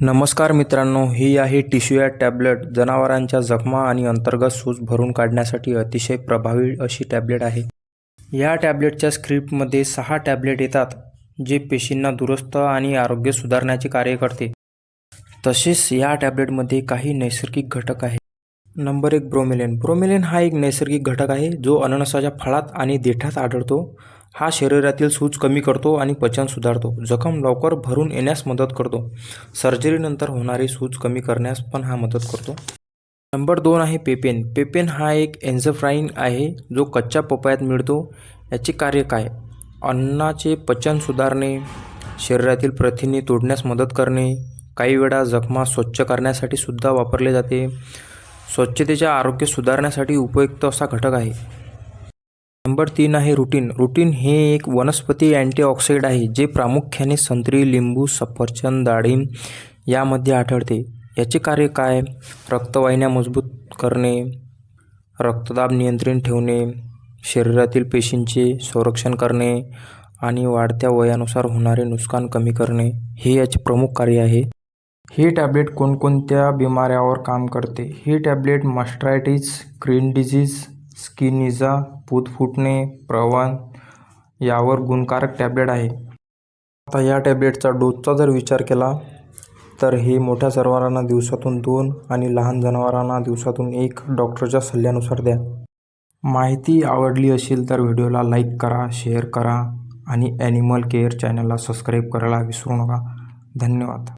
नमस्कार मित्रांनो ही आहे टिशूया टॅबलेट. जनावरांच्या जखमा आणि अंतर्गत सूज भरून काढण्यासाठी अतिशय प्रभावी अशी टॅबलेट आहे. या टॅबलेटच्या स्क्रिप्टमध्ये सहा टॅबलेट येतात जे पेशींना दुरुस्त आणि आरोग्य सुधारण्याचे कार्य करते. तसेच या टॅबलेटमध्ये काही नैसर्गिक घटक आहे नंबर एक ब्रोमेलेन. ब्रोमेलिन हा एक नैसर्गिक घटक आहे जो अननसाच्या फळात आणि देठात आढळतो. हा शरीरातील सूज कमी करतो आणि पचन सुधारतो. जखम लवकर भरून येण्यास मदत करतो. सर्जरीनंतर होणारी सूज कमी करण्यास पण हा मदत करतो. नंबर दोन आहे पेपेन. पेपेन हा एक एन्झफ्राईन आहे जो कच्च्या पपयात मिळतो. याचे कार्य काय? अन्नाचे पचन सुधारणे शरीरातील प्रथिने तोडण्यास मदत करणे काही वेळा जखमा स्वच्छ करण्यासाठी सुद्धा वापरले जाते. स्वच्छतेचे आरोग्य सुधारण्यासाठी उपयुक्त असा घटक आहे. नंबर तीन आहे रुटीन. रुटीन हे एक वनस्पती अँटीऑक्सिड आहे जे प्रामुख्याने संत्री लिंबू सफरचंद डाळिंब यामध्ये आढळते. याचे कार्य काय? रक्तवाहिन्या मजबूत करणे रक्तदाब नियंत्रित ठेवणे शरीरातील पेशींचे संरक्षण करणे आणि वाढत्या वयानुसार होणारे नुकसान कमी करणे हे याचे प्रमुख कार्य आहे. हे टॅबलेट कोणकोणत्या बिमाऱ्यावर काम करते? हे tablet mastitis green disease skin पूत फुटणे प्रवण यावर गुणकारक टॅबलेट आहे. आता या टॅबलेटचा डोसचा जर विचार केला तर हे मोठ्या जनावरांना दिवसातून दोन आणि लहान जनावरांना दिवसातून एक डॉक्टरच्या सल्ल्यानुसार द्या. माहिती आवडली असेल तर व्हिडिओला लाईक करा शेअर करा आणि ॲनिमल केअर चॅनलला सबस्क्राईब करायला विसरू नका. धन्यवाद.